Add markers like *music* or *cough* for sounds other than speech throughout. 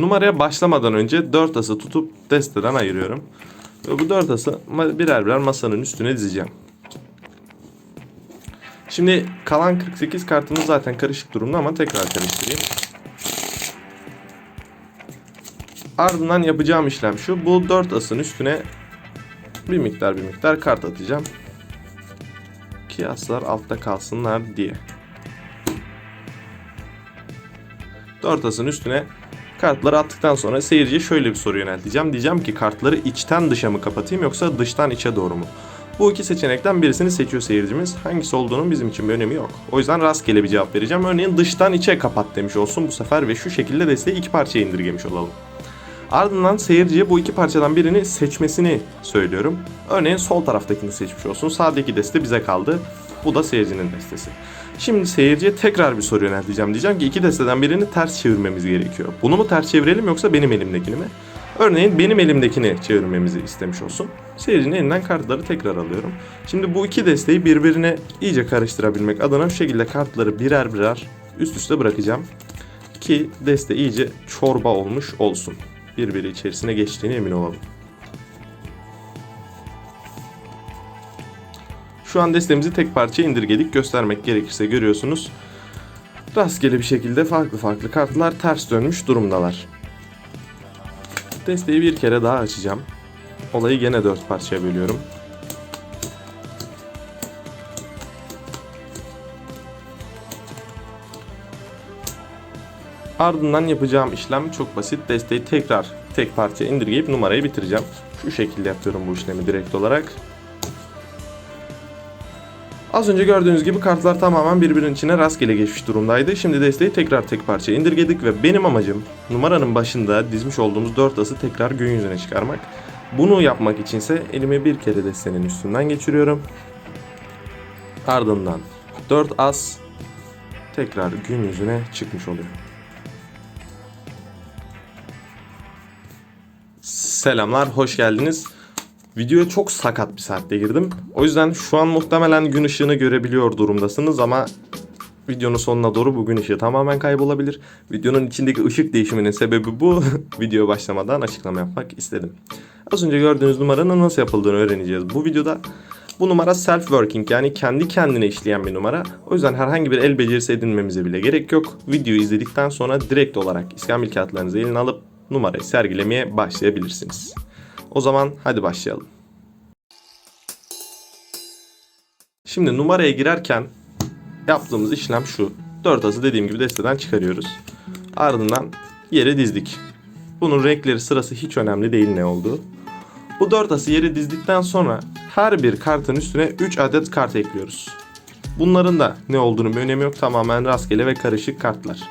numaraya başlamadan önce 4 ası tutup desteden ayırıyorum. Ve bu 4 ası birer birer masanın üstüne dizeceğim. Şimdi kalan 48 kartımız zaten karışık durumda ama tekrar karıştırayım. Ardından yapacağım işlem şu. Bu 4 asın üstüne bir miktar bir miktar kart atacağım. Ki aslar altta kalsınlar diye. 4 asın üstüne kartları attıktan sonra seyirciye şöyle bir soru yönelteceğim. Diyeceğim ki kartları içten dışa mı kapatayım yoksa dıştan içe doğru mu? Bu iki seçenekten birisini seçiyor seyircimiz. Hangisi olduğunun bizim için bir önemi yok. O yüzden rastgele bir cevap vereceğim. Örneğin dıştan içe kapat demiş olsun bu sefer ve şu şekilde desteği iki parçaya indirgemiş olalım. Ardından seyirciye bu iki parçadan birini seçmesini söylüyorum. Örneğin sol taraftakini seçmiş olsun. Sağdaki deste bize kaldı. Bu da seyircinin destesi. Şimdi seyirciye tekrar bir soru yönelteceğim. Diyeceğim ki iki desteden birini ters çevirmemiz gerekiyor. Bunu mu ters çevirelim yoksa benim elimdekini mi? Örneğin benim elimdekini çevirmemizi istemiş olsun. Seyircinin elinden kartları tekrar alıyorum. Şimdi bu iki desteği birbirine iyice karıştırabilmek adına şu şekilde kartları birer birer üst üste bırakacağım. Ki deste iyice çorba olmuş olsun. Birbiri içerisine geçtiğine emin olalım. Şu an destemizi tek parça indirgedik. Göstermek gerekirse görüyorsunuz. Rastgele bir şekilde farklı farklı kartlar ters dönmüş durumdalar. Desteği bir kere daha açacağım. Olayı gene dört parçaya bölüyorum. Ardından yapacağım işlem çok basit. Desteği tekrar tek parça indirgeyip numarayı bitireceğim. Şu şekilde yapıyorum bu işlemi direkt olarak. Az önce gördüğünüz gibi kartlar tamamen birbirinin içine rastgele geçmiş durumdaydı. Şimdi desteği tekrar tek parça indirgedik ve benim amacım numaranın başında dizmiş olduğumuz 4 ası tekrar gün yüzüne çıkarmak. Bunu yapmak içinse elimi bir kere destenin üstünden geçiriyorum. Ardından 4 as tekrar gün yüzüne çıkmış oluyor. Selamlar, hoş geldiniz. Videoya çok sakat bir saatte girdim. O yüzden şu an muhtemelen gün ışığını görebiliyor durumdasınız ama videonun sonuna doğru bu gün ışığı tamamen kaybolabilir. Videonun içindeki ışık değişiminin sebebi bu. *laughs* Video başlamadan açıklama yapmak istedim. Az önce gördüğünüz numaranın nasıl yapıldığını öğreneceğiz bu videoda. Bu numara self-working yani kendi kendine işleyen bir numara. O yüzden herhangi bir el becerisi edinmemize bile gerek yok. Videoyu izledikten sonra direkt olarak iskambil kağıtlarınızı eline alıp numarayı sergilemeye başlayabilirsiniz. O zaman hadi başlayalım. Şimdi numaraya girerken yaptığımız işlem şu. 4 azı dediğim gibi desteden çıkarıyoruz. Ardından yere dizdik. Bunun renkleri sırası hiç önemli değil ne olduğu. Bu 4 ası yere dizdikten sonra her bir kartın üstüne 3 adet kart ekliyoruz. Bunların da ne olduğunu bir önemi yok. Tamamen rastgele ve karışık kartlar.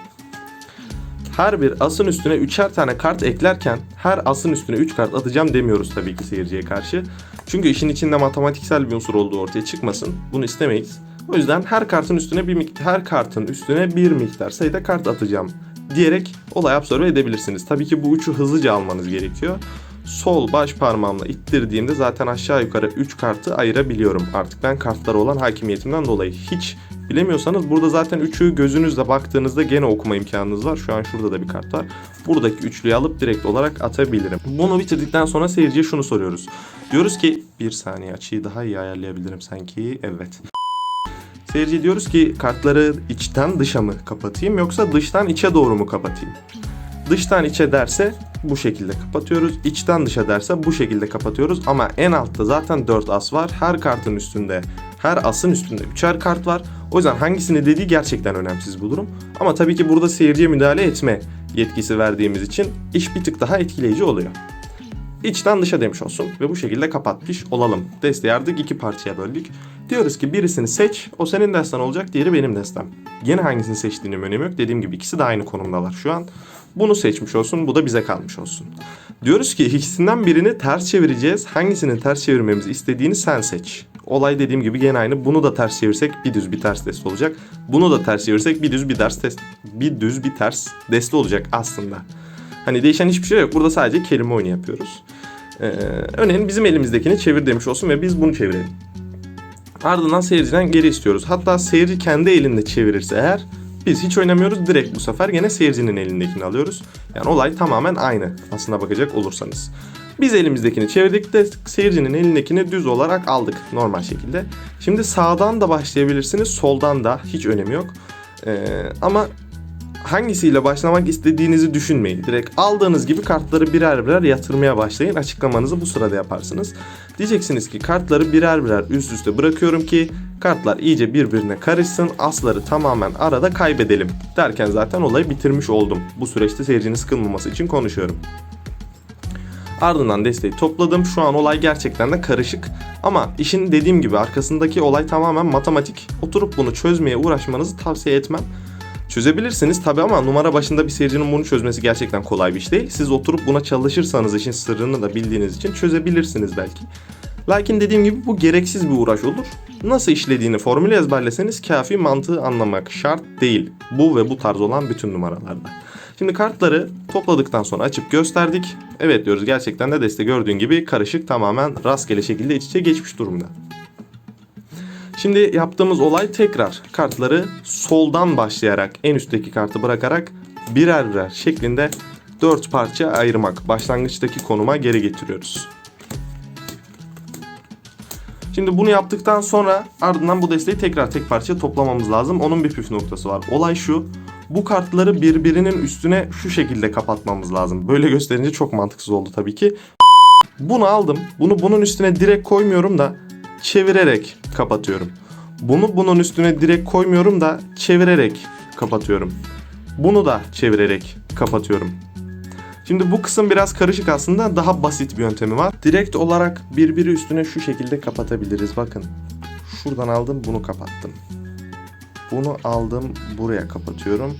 Her bir asın üstüne üçer tane kart eklerken her asın üstüne 3 kart atacağım demiyoruz tabii ki seyirciye karşı. Çünkü işin içinde matematiksel bir unsur olduğu ortaya çıkmasın. Bunu istemeyiz. O yüzden her kartın üstüne bir miktar, her kartın üstüne bir miktar sayıda kart atacağım diyerek olay absorbe edebilirsiniz. Tabii ki bu üçü hızlıca almanız gerekiyor. Sol baş parmağımla ittirdiğimde zaten aşağı yukarı 3 kartı ayırabiliyorum. Artık ben kartlara olan hakimiyetimden dolayı hiç bilemiyorsanız burada zaten üçü gözünüzle baktığınızda gene okuma imkanınız var. Şu an şurada da bir kart var. Buradaki üçlüyü alıp direkt olarak atabilirim. Bunu bitirdikten sonra seyirciye şunu soruyoruz. Diyoruz ki bir saniye açıyı daha iyi ayarlayabilirim sanki. Evet. Seyirci diyoruz ki kartları içten dışa mı kapatayım yoksa dıştan içe doğru mu kapatayım? Dıştan içe derse bu şekilde kapatıyoruz. İçten dışa derse bu şekilde kapatıyoruz. Ama en altta zaten 4 as var. Her kartın üstünde, her asın üstünde 3'er kart var. O yüzden hangisini dediği gerçekten önemsiz bu durum. Ama tabii ki burada seyirciye müdahale etme yetkisi verdiğimiz için iş bir tık daha etkileyici oluyor. İçten dışa demiş olsun ve bu şekilde kapatmış olalım. Desteği artık iki parçaya böldük. Diyoruz ki birisini seç, o senin destan olacak, diğeri benim destem. Yine hangisini seçtiğinin önemi yok. Dediğim gibi ikisi de aynı konumdalar şu an. Bunu seçmiş olsun, bu da bize kalmış olsun. Diyoruz ki ikisinden birini ters çevireceğiz. Hangisini ters çevirmemizi istediğini sen seç. Olay dediğim gibi gene aynı. Bunu da ters çevirsek bir düz bir ters deste olacak. Bunu da ters çevirsek bir düz bir ters test, bir düz bir ters deste olacak aslında. Hani değişen hiçbir şey yok. Burada sadece kelime oyunu yapıyoruz. Ee, örneğin bizim elimizdekini çevir demiş olsun ve biz bunu çevirelim. Ardından seyirciden geri istiyoruz. Hatta seyirci kendi elinde çevirirse eğer Biz hiç oynamıyoruz. Direkt bu sefer gene seyircinin elindekini alıyoruz. Yani olay tamamen aynı aslına bakacak olursanız. Biz elimizdekini çevirdik de seyircinin elindekini düz olarak aldık normal şekilde. Şimdi sağdan da başlayabilirsiniz, soldan da hiç önemi yok. Ee, ama hangisiyle başlamak istediğinizi düşünmeyin. Direkt aldığınız gibi kartları birer birer yatırmaya başlayın. Açıklamanızı bu sırada yaparsınız. Diyeceksiniz ki kartları birer birer üst üste bırakıyorum ki kartlar iyice birbirine karışsın. Asları tamamen arada kaybedelim derken zaten olayı bitirmiş oldum. Bu süreçte seyircinin sıkılmaması için konuşuyorum. Ardından desteği topladım. Şu an olay gerçekten de karışık. Ama işin dediğim gibi arkasındaki olay tamamen matematik. Oturup bunu çözmeye uğraşmanızı tavsiye etmem. Çözebilirsiniz tabi ama numara başında bir seyircinin bunu çözmesi gerçekten kolay bir iş değil. Siz oturup buna çalışırsanız işin sırrını da bildiğiniz için çözebilirsiniz belki. Lakin dediğim gibi bu gereksiz bir uğraş olur. Nasıl işlediğini formülü ezberleseniz kafi mantığı anlamak şart değil. Bu ve bu tarz olan bütün numaralarda. Şimdi kartları topladıktan sonra açıp gösterdik. Evet diyoruz gerçekten de deste gördüğün gibi karışık tamamen rastgele şekilde iç içe geçmiş durumda. Şimdi yaptığımız olay tekrar kartları soldan başlayarak en üstteki kartı bırakarak birer birer şeklinde dört parça ayırmak. Başlangıçtaki konuma geri getiriyoruz. Şimdi bunu yaptıktan sonra ardından bu desteği tekrar tek parça toplamamız lazım. Onun bir püf noktası var. Olay şu. Bu kartları birbirinin üstüne şu şekilde kapatmamız lazım. Böyle gösterince çok mantıksız oldu tabii ki. Bunu aldım. Bunu bunun üstüne direkt koymuyorum da çevirerek kapatıyorum. Bunu bunun üstüne direkt koymuyorum da çevirerek kapatıyorum. Bunu da çevirerek kapatıyorum. Şimdi bu kısım biraz karışık aslında. Daha basit bir yöntemi var. Direkt olarak birbiri üstüne şu şekilde kapatabiliriz. Bakın. Şuradan aldım bunu kapattım. Bunu aldım buraya kapatıyorum.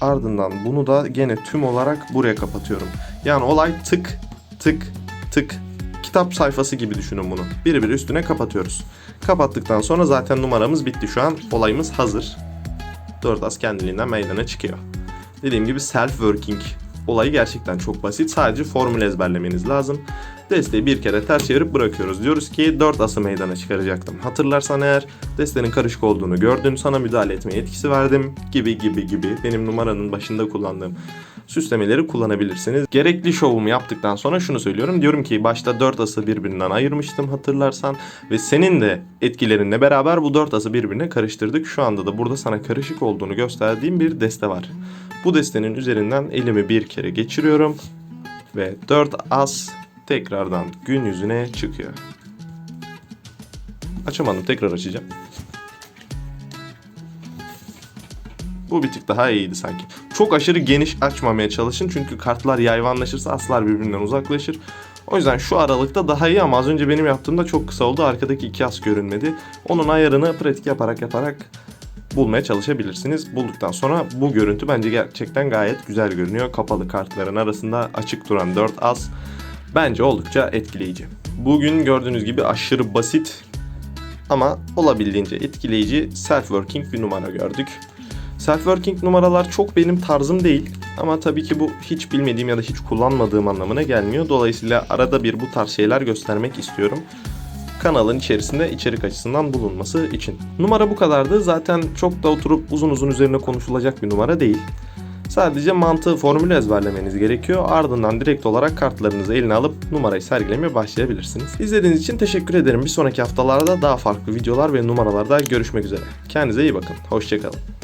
Ardından bunu da gene tüm olarak buraya kapatıyorum. Yani olay tık tık tık kitap sayfası gibi düşünün bunu. Birbiri üstüne kapatıyoruz. Kapattıktan sonra zaten numaramız bitti şu an. Olayımız hazır. 4 as kendiliğinden meydana çıkıyor. Dediğim gibi self working olayı gerçekten çok basit. Sadece formül ezberlemeniz lazım. Desteği bir kere ters çevirip bırakıyoruz. Diyoruz ki 4 ası meydana çıkaracaktım. Hatırlarsan eğer destenin karışık olduğunu gördün. Sana müdahale etme yetkisi verdim. Gibi gibi gibi. Benim numaranın başında kullandığım süslemeleri kullanabilirsiniz. Gerekli şovumu yaptıktan sonra şunu söylüyorum. Diyorum ki başta 4 ası birbirinden ayırmıştım hatırlarsan. Ve senin de etkilerinle beraber bu 4 ası birbirine karıştırdık. Şu anda da burada sana karışık olduğunu gösterdiğim bir deste var. Bu destenin üzerinden elimi bir kere geçiriyorum. Ve 4 as tekrardan gün yüzüne çıkıyor. Açamadım tekrar açacağım. Bu bir tık daha iyiydi sanki. Çok aşırı geniş açmamaya çalışın çünkü kartlar yayvanlaşırsa aslar birbirinden uzaklaşır. O yüzden şu aralıkta daha iyi ama az önce benim yaptığımda çok kısa oldu. Arkadaki iki as görünmedi. Onun ayarını pratik yaparak yaparak bulmaya çalışabilirsiniz. Bulduktan sonra bu görüntü bence gerçekten gayet güzel görünüyor. Kapalı kartların arasında açık duran 4 as bence oldukça etkileyici. Bugün gördüğünüz gibi aşırı basit ama olabildiğince etkileyici self-working bir numara gördük. Self-working numaralar çok benim tarzım değil ama tabii ki bu hiç bilmediğim ya da hiç kullanmadığım anlamına gelmiyor. Dolayısıyla arada bir bu tarz şeyler göstermek istiyorum. Kanalın içerisinde içerik açısından bulunması için. Numara bu kadardı. Zaten çok da oturup uzun uzun üzerine konuşulacak bir numara değil. Sadece mantığı formülü ezberlemeniz gerekiyor. Ardından direkt olarak kartlarınızı eline alıp numarayı sergilemeye başlayabilirsiniz. İzlediğiniz için teşekkür ederim. Bir sonraki haftalarda daha farklı videolar ve numaralarda görüşmek üzere. Kendinize iyi bakın. Hoşçakalın.